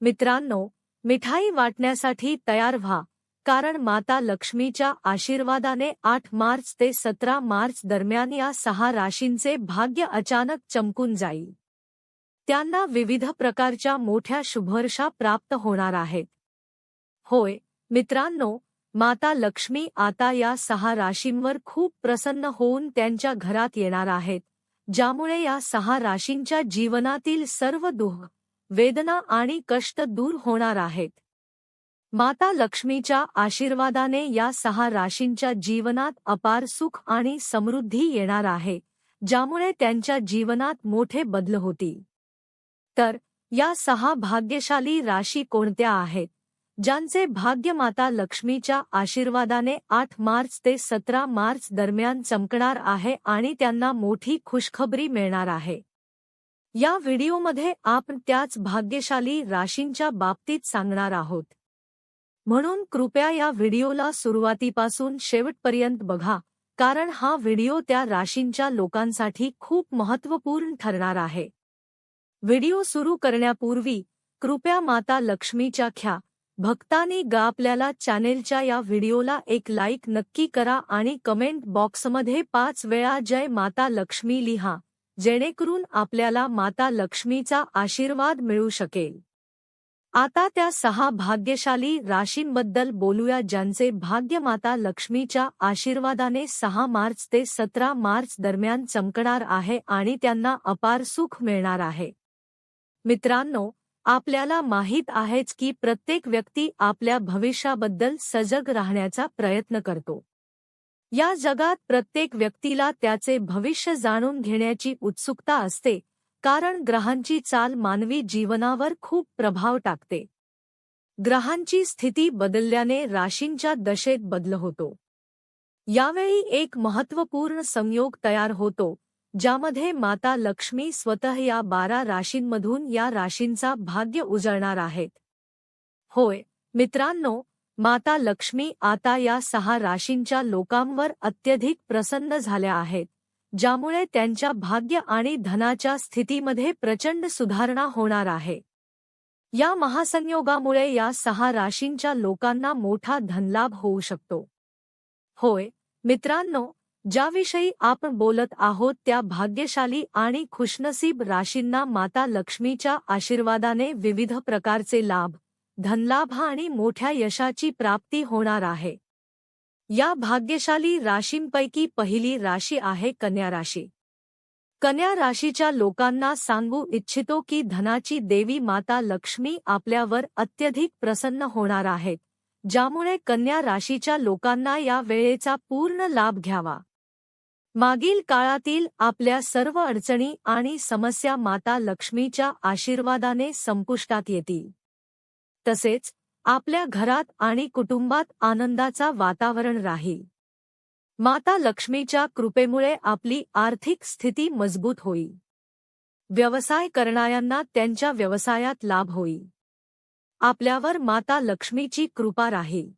मित्रांनो मिठाई वाटण्यासाठी तयार व्हा कारण माता लक्ष्मीच्या आशीर्वादाने आठ मार्च ते सतरा मार्च दरम्यान या सहा राशींचे भाग्य अचानक चमकून जाईल. त्यांना विविध प्रकारच्या मोठ्या शुभर्षा प्राप्त होणार आहेत. होय मित्रांनो माता लक्ष्मी आता या सहा राशींवर खूप प्रसन्न होऊन त्यांच्या घरात येणार आहेत ज्यामुळे या सहा राशींच्या जीवनातील सर्व दुःख वेदना आणि कष्ट दूर होणार आहेत. माता लक्ष्मीच्या आशीर्वादाने या सहा राशींच्या जीवनात अपार सुख आणि समृद्धी येणार आहे ज्यामुळे त्यांच्या जीवनात मोठे बदल होतील. तर या सहा भाग्यशाली राशी कोणत्या आहेत? ज्यांचे भाग्य माता लक्ष्मीच्या आशीर्वादाने आठ मार्च ते सतरा मार्च दरम्यान चमकणार आहे आणि त्यांना मोठी खुशखबरी मिळणार आहे. या व्हिडिओमध्ये आपण त्याच भाग्यशाली राशींच्या बाबतीत सांगणार आहोत. म्हणून कृपया या व्हिडिओला सुरुवातीपासून शेवटपर्यंत बघा कारण हा व्हिडिओ त्या राशींच्या लोकांसाठी खूप महत्त्वपूर्ण ठरणार आहे. व्हिडिओ सुरू करण्यापूर्वी कृपया माता लक्ष्मीच्या ख्या भक्तानी गा आपल्याला चॅनेलच्या या व्हिडिओला एक लाईक नक्की करा आणि कमेंट बॉक्समध्ये पाच वेळा जय माता लक्ष्मी लिहा. जेणेकरून आपल्याला माता लक्ष्मीचा आशीर्वाद मिळू शकेल. आता त्या सहा भाग्यशाली राशींबद्दल बोलूया ज्यांचे भाग्य माता लक्ष्मीच्या आशीर्वादाने सहा मार्च ते सतरा मार्च दरम्यान चमकणार आहे आणि त्यांना अपार सुख मिळणार आहे. मित्रांनो आपल्याला माहीत आहेच की प्रत्येक व्यक्ती आपल्या भविष्याबद्दल सजग राहण्याचा प्रयत्न करतो. या जगात प्रत्येक व्यक्तीला त्याचे भविष्य जाणून घेण्याची उत्सुकता असते कारण ग्रहांची चाल मानवी जीवनावर खूप प्रभाव टाकते. ग्रहांची स्थिती बदलल्याने राशींच्या दशेत बदल होतो. यावेळी एक महत्त्वपूर्ण संयोग तयार होतो ज्यामध्ये माता लक्ष्मी स्वतः या बारा राशींमधून या राशींचा भाग्य उजळणार आहेत. होय मित्रांनो माता लक्ष्मी आता या सहा राशींच्या लोकांवर अत्यधिक प्रसन्न झाल्या आहेत ज्यामुळे त्यांच्या भाग्य आणि धनाच्या स्थितीमध्ये प्रचंड सुधारणा होणार आहे. या महासंयोगामुळे या सहा राशींच्या लोकांना मोठा धनलाभ होऊ शकतो. होय मित्रांनो ज्याविषयी आपण बोलत आहोत त्या भाग्यशाली आणि खुशनसीब राशींना माता लक्ष्मीच्या आशीर्वादाने विविध प्रकारचे लाभ धनलाभ आणि मोठ्या यशाची प्राप्ती होणार आहे. या भाग्यशाली राशींपैकी पहिली राशी आहे कन्या राशी. कन्या राशीच्या लोकांना सांगू इच्छितो की धनाची देवी माता लक्ष्मी आपल्यावर अत्यधिक प्रसन्न होणार आहेत ज्यामुळे कन्या राशीच्या लोकांना या वेळेचा पूर्ण लाभ घ्यावा. मागील काळातील आपल्या सर्व अडचणी आणि समस्या माता लक्ष्मीच्या आशीर्वादाने संपुष्टात येतील. तसेच आपल्या घरात आणि कुटुंबात आनंदाचा वातावरण राहील. माता लक्ष्मीच्या कृपेमुळे आपली आर्थिक स्थिती मजबूत होईल. व्यवसाय करणाऱ्यांना त्यांच्या व्यवसायात लाभ होईल. आपल्यावर माता लक्ष्मीची कृपा राहील.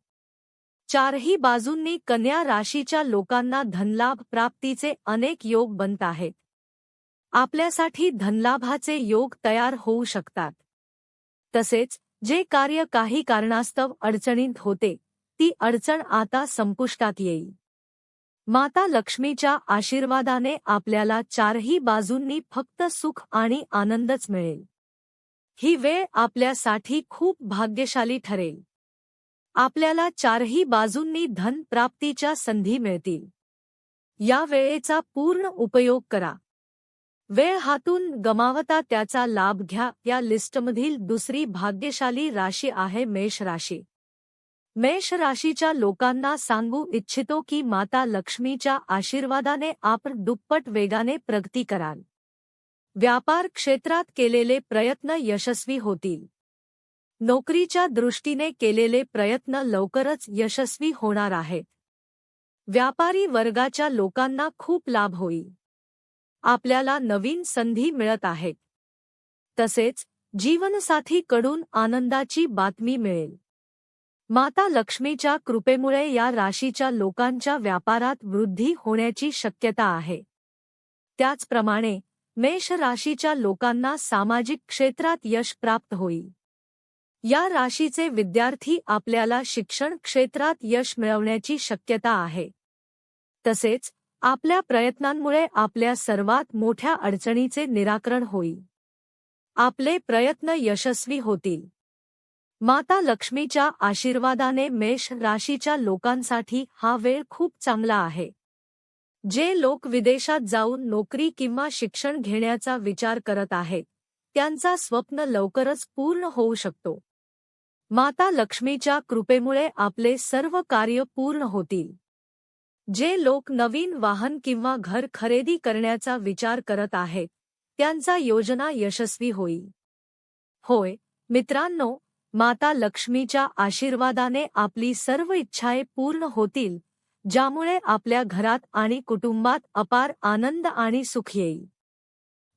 चारही बाजूंनी कन्या राशीच्या लोकांना धनलाभ प्राप्तीचे अनेक योग बनत आहेत. आपल्यासाठी धनलाभाचे योग तयार होऊ शकतात. तसेच जे कार्य काही कारणास्तव अडचणीत होते ती अडचण आता संपुष्टात येईल. माता लक्ष्मीच्या आशीर्वादाने आपल्याला चारही बाजूंनी फक्त सुख आणि आनंदच मिळेल. ही वेळ आपल्यासाठी खूप भाग्यशाली ठरेल. आपल्याला चारही बाजूंनी धन प्राप्तीच्या संधी मिळतील. या वेळेचा पूर्ण उपयोग करा. वेळ हातून गमावता त्याचा लाभ घ्या. या लिस्टमधील दुसरी भाग्यशाली राशी आहे मेष राशी. मेष राशीच्या लोकांना सांगू इच्छितो की माता लक्ष्मीच्या आशीर्वादाने आपण दुप्पट वेगाने प्रगती कराल. व्यापार क्षेत्रात केलेले प्रयत्न यशस्वी होतील. नोकरीच्या दृष्टीने केलेले प्रयत्न लवकरच यशस्वी होणार आहेत. व्यापारी वर्गाच्या लोकांना खूप लाभ होईल. आपल्याला नवीन संधी मिळत आहेत. तसेच जीवनसाथीकडून आनंदाची बातमी मिळेल. माता लक्ष्मीच्या कृपेमुळे या राशीच्या लोकांच्या व्यापारात वृद्धी होण्याची शक्यता आहे. त्याचप्रमाणे मेष राशीच्या लोकांना सामाजिक क्षेत्रात यश प्राप्त होईल. या राशीचे विद्यार्थी आपल्याला शिक्षण क्षेत्रात यश मिळवण्याची शक्यता आहे. तसेच आपल्या प्रयत्नांमुळे आपल्या सर्वात मोठ्या अडचणीचे निराकरण होईल. आपले प्रयत्न यशस्वी होतील. माता लक्ष्मीच्या आशीर्वादाने मेष राशीच्या लोकांसाठी हा वेळ खूप चांगला आहे. जे लोक विदेशात जाऊन नोकरी किंवा शिक्षण घेण्याचा विचार करत आहेत त्यांचा स्वप्न लवकरच पूर्ण होऊ शकतो. माता लक्ष्मीच्या कृपेमुळे आपले सर्व कार्य पूर्ण होतील. जे लोक नवीन वाहन किंवा घर खरेदी करण्याचा विचार करत आहेत त्यांचा योजना यशस्वी होईल. होय मित्रांनो माता लक्ष्मीच्या आशीर्वादाने आपली सर्व इच्छाए पूर्ण होतील ज्यामुळे आपल्या घरात आणि कुटुंबात अपार आनंद आणि सुख येईल.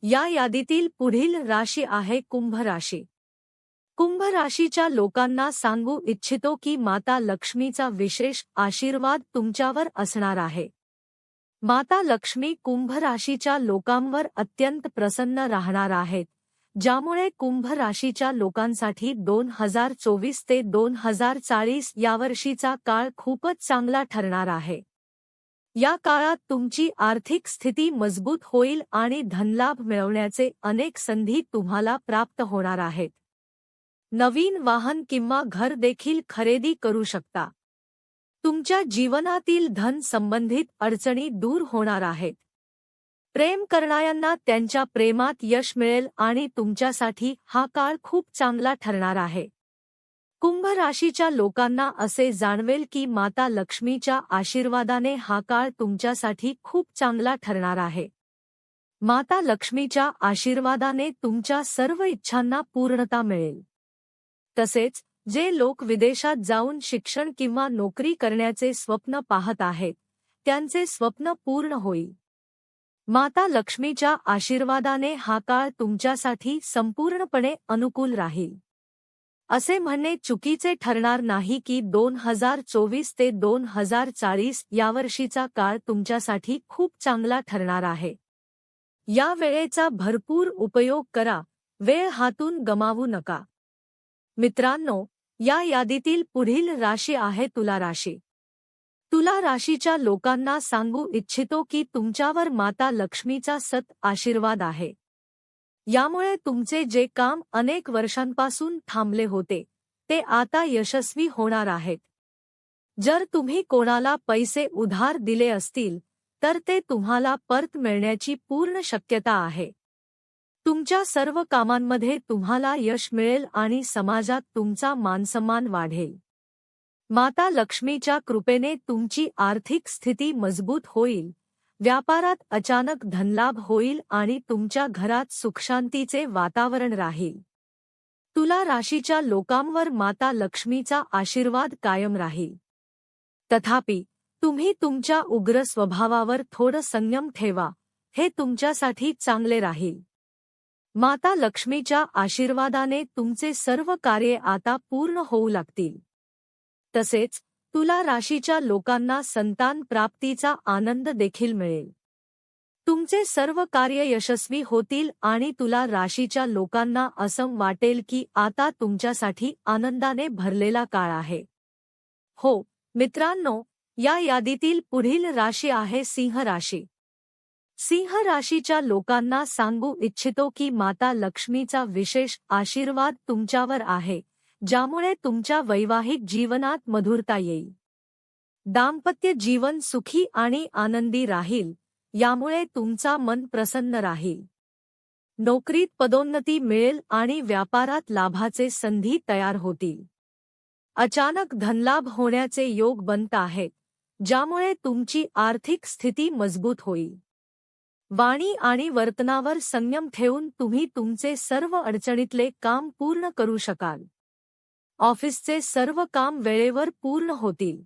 या यादीतील पुढील राशी आहे कुंभ राशी कुंभ राशीच्या लोकांना सांगू इच्छितो की माता लक्ष्मीचा विशेष आशीर्वाद तुमच्यावर असणार आहे. माता लक्ष्मी कुंभ राशीच्या लोकांवर अत्यंत प्रसन्न राहणार आहेत ज्यामुळे कुंभ राशीच्या लोकांसाठी दोन हजार चोवीस ते दोन हजार चाळीस या वर्षीचा काळ खूपच चांगला ठरणार आहे. या काळात तुमची आर्थिक स्थिती मजबूत होईल आणि धनलाभ मिळवण्याचे अनेक संधी तुम्हाला प्राप्त होणार आहेत. नवीन वाहन किंवा घर देखील खरेदी करू शकता. तुमच्या जीवनातील धन संबंधित अडचणी दूर होणार आहेत. प्रेम करणाऱ्यांना त्यांच्या प्रेमात यश मिळेल आणि तुमच्यासाठी हा काळ खूप चांगला ठरणार आहे. कुंभ राशीच्या लोकांना असे जाणवेल की माता लक्ष्मीच्या आशीर्वादाने हा काळ तुमच्यासाठी खूप चांगला ठरणार आहे. माता लक्ष्मीच्या आशीर्वादाने तुमच्या सर्व इच्छांना पूर्णता मिळेल. तसेच जे लोक विदेशात जाऊन शिक्षण किंवा नोकरी करण्याचे स्वप्न पाहत आहेत त्यांचे स्वप्न पूर्ण होईल. माता लक्ष्मीच्या आशीर्वादाने हा काळ तुमच्यासाठी संपूर्णपणे अनुकूल राहील. असे म्हणणे चुकीचे ठरणार नाही की दोन हजार चोवीस ते दोन हजार चाळीस या वर्षीचा काळ तुमच्यासाठी खूप चांगला ठरणार आहे. या वेळेचा भरपूर उपयोग करा वेळ हातून गमावू नका. मित्रांनो या यादीतील पुढील राशी आहे तुला राशी. तुला राशीच्या लोकांना सांगू इच्छितो की तुमच्यावर माता लक्ष्मीचा सत आशीर्वाद आहे. यामुळे तुमचे जे काम अनेक वर्षांपासून थांबले होते ते आता यशस्वी होणार आहेत. जर तुम्ही कोणाला पैसे उधार दिले असतील तर ते तुम्हाला परत मिळण्याची पूर्ण शक्यता आहे. तुमच्या सर्व कामांमध्ये तुम्हाला यश मिळेल आणि समाजात तुमचा मानसन्मान वाढेल. माता लक्ष्मीच्या कृपेने तुमची आर्थिक स्थिती मजबूत होईल. व्यापारात अचानक धनलाभ होईल आणि तुमच्या घरात सुखशांतीचे वातावरण राहील. तुला राशीच्या लोकांवर माता लक्ष्मीचा आशीर्वाद कायम राहील. तथापि तुम्ही तुमच्या उग्र स्वभावावर थोडं संयम ठेवा. हे तुमच्यासाठी चांगले राहील. माता लक्ष्मीच्या आशीर्वादाने तुमचे सर्व कार्ये आता पूर्ण होऊ लागतील. तसेच तुला राशीच्या लोकांना संतान प्राप्तीचा आनंद देखील मिळेल. तुमचे सर्व कार्य यशस्वी होतील आणि तुला राशीच्या लोकांना असं वाटेल की आता तुमच्यासाठी आनंदाने भरलेला काळ आहे. हो मित्रांनो या यादीतील पुढील राशी आहे सिंह राशी. सिंह राशीच्या लोकांना सांगू इच्छितो की माता लक्ष्मीचा विशेष आशीर्वाद तुमच्यावर आहे ज्यामुळे तुमच्या वैवाहिक जीवनात मधुरता येईल. दाम्पत्य जीवन सुखी आणि आनंदी राहील यामुळे तुमचा मन प्रसन्न राहील. नोकरीत पदोन्नती मिळेल आणि व्यापारात लाभाचे संधी तयार होतील. अचानक धनलाभ होण्याचे योग बनत आहेत ज्यामुळे तुमची आर्थिक स्थिती मजबूत होईल. वाणी आणि वर्तनावर संयम ठेवून तुम्ही तुमचे सर्व अडचणीतले काम पूर्ण करू शकाल. ऑफिसचे सर्व काम वेळेवर पूर्ण होतील.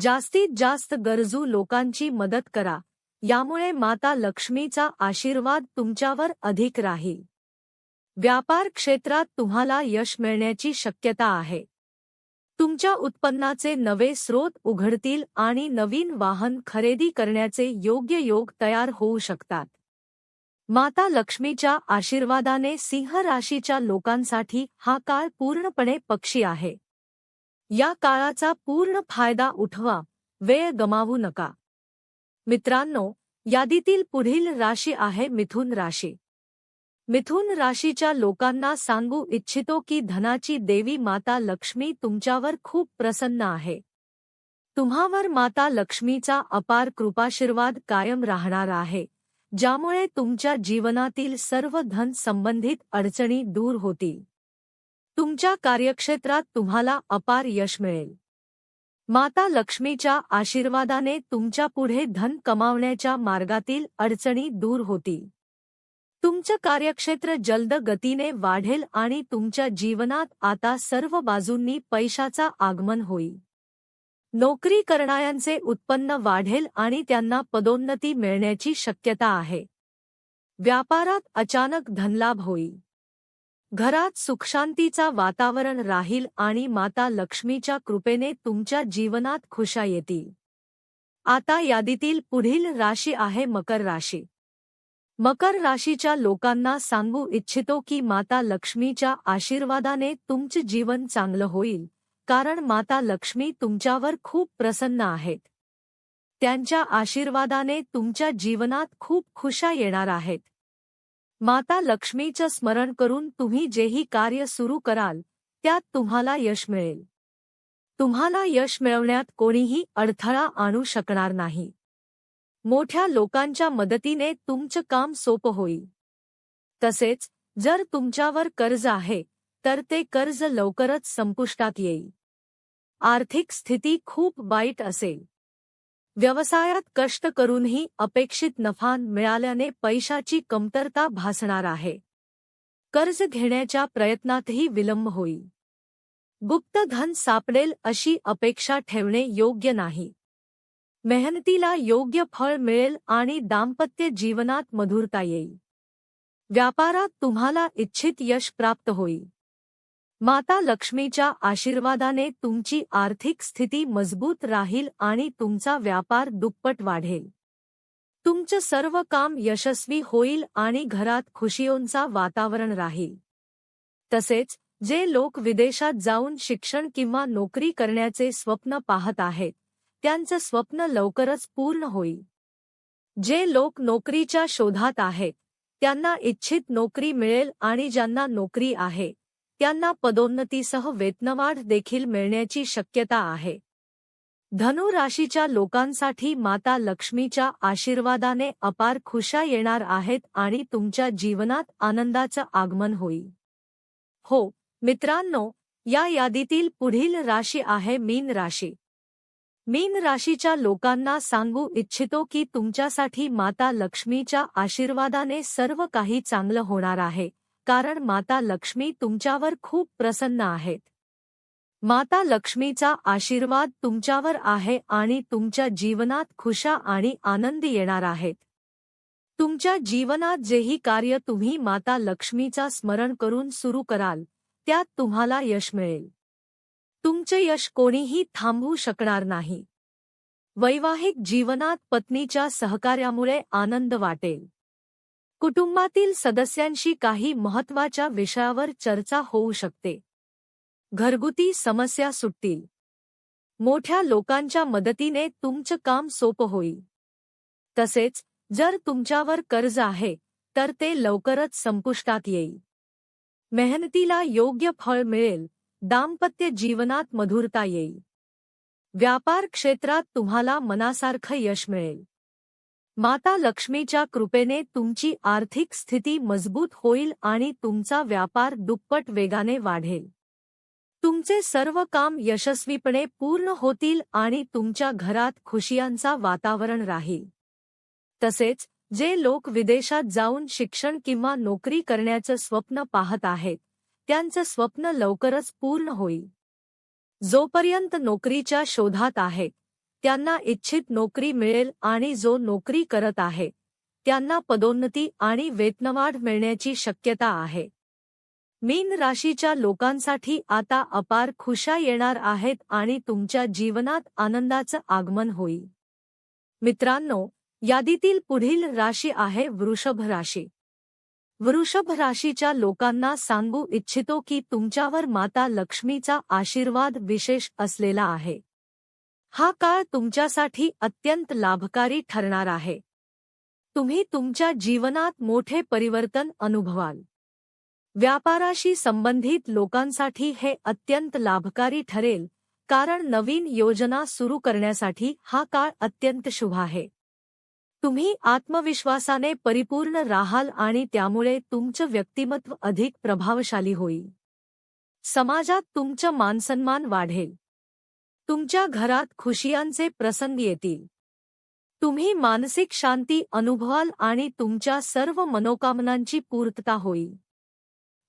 जास्तीत जास्त गरजू लोकांची मदत करा यामुळे माता लक्ष्मीचा आशीर्वाद तुमच्यावर अधिक राहील. व्यापार क्षेत्रात तुम्हाला यश मिळण्याची शक्यता आहे. तुमच्या उत्पन्नाचे नवे स्रोत उघडतील आणि नवीन वाहन खरेदी करण्याचे योग्य योग तयार होऊ शकतात. माता लक्ष्मीच्या आशीर्वादाने सिंह राशीच्या लोकांसाठी हा काळ पूर्णपणे पक्षी आहे. या काळाचा पूर्ण फायदा उठवा वेळ गमावू नका. मित्रांनो यादीतील पुढील राशी आहे मिथुन राशी. मिथुन राशीच्या लोकांना सांगू इच्छितो की धनाची देवी माता लक्ष्मी तुमच्यावर खूप प्रसन्न आहे. तुम्हावर माता लक्ष्मीचा अपार कृपाशीर्वाद कायम राहणार आहे ज्यामुळे तुमच्या जीवनातील सर्व धन संबंधित अडचणी दूर होतील. तुमच्या कार्यक्षेत्रात तुम्हाला अपार यश मिळेल. माता लक्ष्मीच्या आशीर्वादाने तुमच्यापुढे धन कमावण्याच्या मार्गातील अडचणी दूर होतील. तुमचं कार्यक्षेत्र जलद गतीने वाढेल आणि तुमच्या जीवनात आता सर्व बाजूंनी पैशाचा आगमन होईल. नोकरी करणाऱ्यांचे उत्पन्न वाढेल आणि त्यांना पदोन्नती मिळण्याची शक्यता आहे. व्यापारात अचानक धनलाभ होईल. घरात सुखशांतीचा वातावरण राहील आणि माता लक्ष्मीच्या कृपेने तुमच्या जीवनात खुशा येतील. आता यादीतील पुढील राशी आहे मकर राशी. मकर राशीच्या लोकांना सांगू इच्छितो की माता लक्ष्मीच्या आशीर्वादाने तुमचे जीवन चांगलं होईल कारण माता लक्ष्मी तुमच्यावर खूप प्रसन्न आहेत. त्यांच्या आशीर्वादाने तुमच्या जीवनात खूप खुशा येणार आहेत. माता लक्ष्मीचं स्मरण करून तुम्ही जेही कार्य सुरू कराल त्यात तुम्हाला यश मिळेल. तुम्हाला यश मिळवण्यात कोणीही अडथळा आणू शकणार नाही. मोठ्या लोकांच्या मदतीने तुमचं काम सोपं होईल. तसेच जर तुमच्यावर कर्ज आहे तर ते कर्ज लवकरच संपुष्टात येईल. आर्थिक स्थिती खूप वाईट असेल. व्यवसायात कष्ट करूनही अपेक्षित नफा मिळाल्याने पैशाची कमतरता भासणार आहे. कर्ज घेण्याच्या प्रयत्नातही विलंब होईल. गुप्त धन सापडेल अशी अपेक्षा ठेवणे योग्य नाही. मेहनतीला योग्य फळ मिळेल आणि दाम्पत्य जीवनात मधुरता येईल. व्यापारात तुम्हाला इच्छित यश प्राप्त होईल. माता लक्ष्मीच्या आशीर्वादाने तुमची आर्थिक स्थिती मजबूत राहील आणि तुमचा व्यापार दुप्पट वाढेल. तुमचं सर्व काम यशस्वी होईल आणि घरात खुशियोंचा वातावरण राहील. तसेच जे लोक विदेशात जाऊन शिक्षण किंवा नोकरी करण्याचे स्वप्न पाहत आहेत त्यांचं स्वप्न लवकरच पूर्ण होईल. जे लोक नोकरीच्या शोधात आहेत त्यांना इच्छित नोकरी मिळेल आणि ज्यांना नोकरी आहे त्यांना पदोन्नतीसह वेतनवाढ देखील मिळण्याची शक्यता आहे. धनु राशीच्या लोकांसाठी माता लक्ष्मीच्या आशीर्वादाने अपार खुशा येणार आहेत आणि तुमच्या जीवनात आनंदाचं आगमन होईल. हो मित्रांनो या यादीतील पुढील राशी आहे मीन राशी. मीन राशीच्या लोकांना सांगू इच्छितो की तुमच्यासाठी माता लक्ष्मीच्या आशीर्वादाने सर्व काही चांगलं होणार आहे कारण माता लक्ष्मी तुमच्यावर खूप प्रसन्न आहेत. माता लक्ष्मीचा आशीर्वाद तुमच्यावर आहे आणि तुमच्या जीवनात खुशा आणि आनंदी येणार आहेत. तुमच्या जीवनात जेही कार्य तुम्ही माता लक्ष्मीचा स्मरण करून सुरू कराल त्यात तुम्हाला यश मिळेल. तुमचे यश कोणीही थांबवू शकणार नाही. वैवाहिक जीवनात पत्नीच्या सहकार्यामुळे आनंद वाटेल. कुटुंबातील सदस्यांशी काही महत्त्वाच्या विषयावर चर्चा होऊ शकते. घरगुती समस्या सुटतील. मोठ्या लोकांच्या मदतीने तुमचं काम सोपं होईल. तसेच जर तुमच्यावर कर्ज आहे तर ते लवकरच संपुष्टात येईल. मेहनतीला योग्य फळ मिळेल. दाम्पत्य जीवनात मधुरता येईल. व्यापार क्षेत्रात तुम्हाला मनासारखं यश मिळेल. माता लक्ष्मीच्या कृपेने तुमची आर्थिक स्थिती मजबूत होईल आणि तुमचा व्यापार दुप्पट वेगाने वाढेल. तुमचे सर्व काम यशस्वीपणे पूर्ण होतील आणि तुमच्या घरात खुशियांचा वातावरण राहील. तसेच जे लोक विदेशात जाऊन शिक्षण किंवा नोकरी करण्याचं स्वप्न पाहत आहेत त्यांचं स्वप्न लवकरच पूर्ण होईल. जोपर्यंत नोकरीच्या शोधात आहे त्यांना इच्छित नोकरी मिळेल आणि जो नोकरी करत आहे त्यांना पदोन्नती आणि वेतनवाढ मिळण्याची शक्यता आहे. मीन राशीच्या लोकांसाठी आता अपार खुशा येणार आहेत आणि तुमच्या जीवनात आनंदाचं आगमन होईल. मित्रांनो यादीतील पुढील राशी आहे वृषभ राशी. वृषभ राशीच्या लोकांना सांगू इच्छितो की तुमच्यावर माता लक्ष्मीचा आशीर्वाद विशेष असलेला आहे. हा काळ तुमच्यासाठी अत्यंत लाभकारी ठरणार आहे. तुम्ही तुमच्या जीवनात मोठे परिवर्तन अनुभवाल. व्यापाराशी संबंधित लोकांसाठी हे अत्यंत लाभकारी ठरेल कारण नवीन योजना सुरू करण्यासाठी हा काळ अत्यंत शुभ आहे. तुम्ही आत्मविश्वासाने परिपूर्ण राहाल आणि त्यामुळे तुमचं व्यक्तिमत्व अधिक प्रभावशाली होईल. समाजात तुमचं मानसन्मान वाढेल. तुमच्या घरात खुशियांचे प्रसंग येतील. तुम्ही मानसिक शांती अनुभवाल आणि तुमच्या सर्व मनोकामनांची पूर्तता होईल.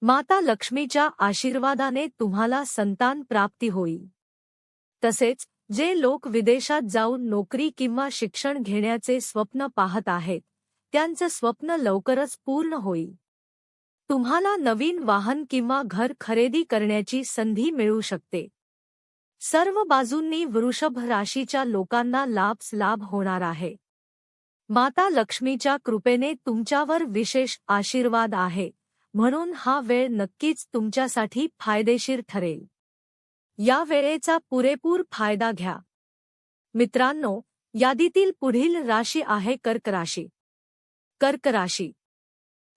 माता लक्ष्मीच्या आशीर्वादाने तुम्हाला संतान प्राप्ती होईल. तसेच जे लोक विदेशात जाऊन नोकरी किंवा शिक्षण घेण्याचे स्वप्न पाहत आहेत त्यांचं स्वप्न लवकरच पूर्ण होईल. तुम्हाला नवीन वाहन किंवा घर खरेदी करण्याची संधी मिळू शकते. सर्व बाजूंनी वृषभ राशीच्या लोकांना लाभच लाभ होणार आहे. माता लक्ष्मीच्या कृपेने तुमच्यावर विशेष आशीर्वाद आहे म्हणून हा वेळ नक्कीच तुमच्यासाठी फायदेशीर ठरेल. या वेळेचा पुरेपूर फायदा घ्या. मित्रांनो यादीतील पुढील राशी आहे कर्क राशी. कर्क राशी.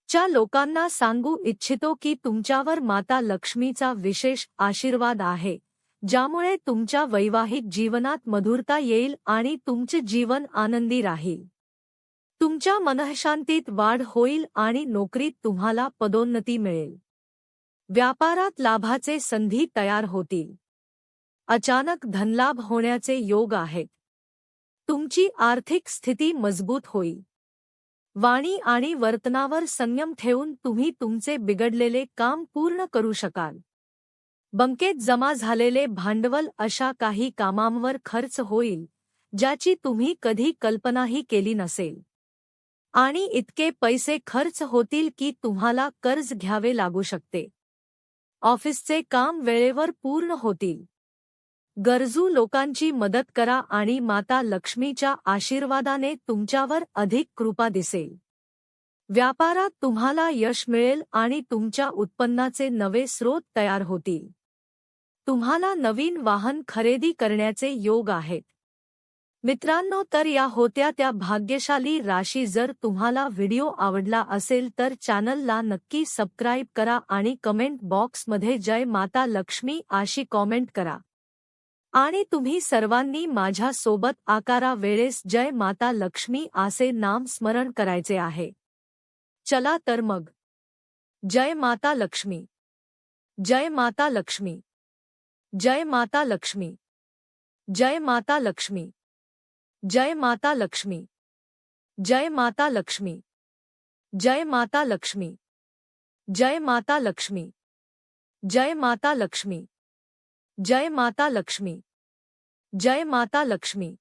च्या लोकांना सांगू इच्छितो की तुमच्यावर माता लक्ष्मीचा विशेष आशीर्वाद आहे ज्यामुळे तुमच्या वैवाहिक जीवनात मधुरता येईल आणि तुमचे जीवन आनंदी राहील. तुमच्या मनःशांतीत वाढ होईल आणि नोकरीत तुम्हाला पदोन्नती मिळेल. व्यापारात लाभाचे संधी तयार होतील. अचानक धनलाभ होण्याचे योग आहेत. तुमची आर्थिक स्थिती मजबूत होईल. वाणी आणि वर्तनावर संयम ठेवून तुम्ही तुमचे बिघडलेले काम पूर्ण करू शकाल. बंकेत जमा झालेले भांडवल अशा काही कामांवर खर्च होईल ज्याची तुम्ही कधी कल्पनाही केली नसेल. आणि इतके पैसे खर्च होतील की तुम्हाला कर्ज घ्यावे लागू शकते. ऑफिसचे काम वेळेवर पूर्ण होतील. गरजू लोकांची मदत करा आणि माता लक्ष्मीच्या आशीर्वादाने तुमच्यावर अधिक कृपा दिसेल. व्यापारात तुम्हाला यश मिळेल आणि तुमच्या उत्पन्नाचे नवे स्रोत तयार होतील. तुम्हाला नवीन वाहन खरेदी करण्याचे योग आहेत. मित्रांनो तर या होत्या त्या भाग्यशाली राशी. जर तुम्हाला व्हिडिओ आवडला असेल तर चॅनलला नक्की सबस्क्राईब करा आणि कमेंट बॉक्समध्ये जय माता लक्ष्मी अशी कॉमेंट करा. आणि तुम्ही सर्वांनी माझ्या सोबत आकारा वेळेस जय माता लक्ष्मी असे नाम स्मरण करायचे आहे चला तर मग जय माता लक्ष्मी जय माता लक्ष्मी जय माता लक्ष्मी जय माता लक्ष्मी जय माता लक्ष्मी जय माता लक्ष्मी जय माता लक्ष्मी जय माता लक्ष्मी जय माता लक्ष्मी जय माता लक्ष्मी. जय माता लक्ष्मी.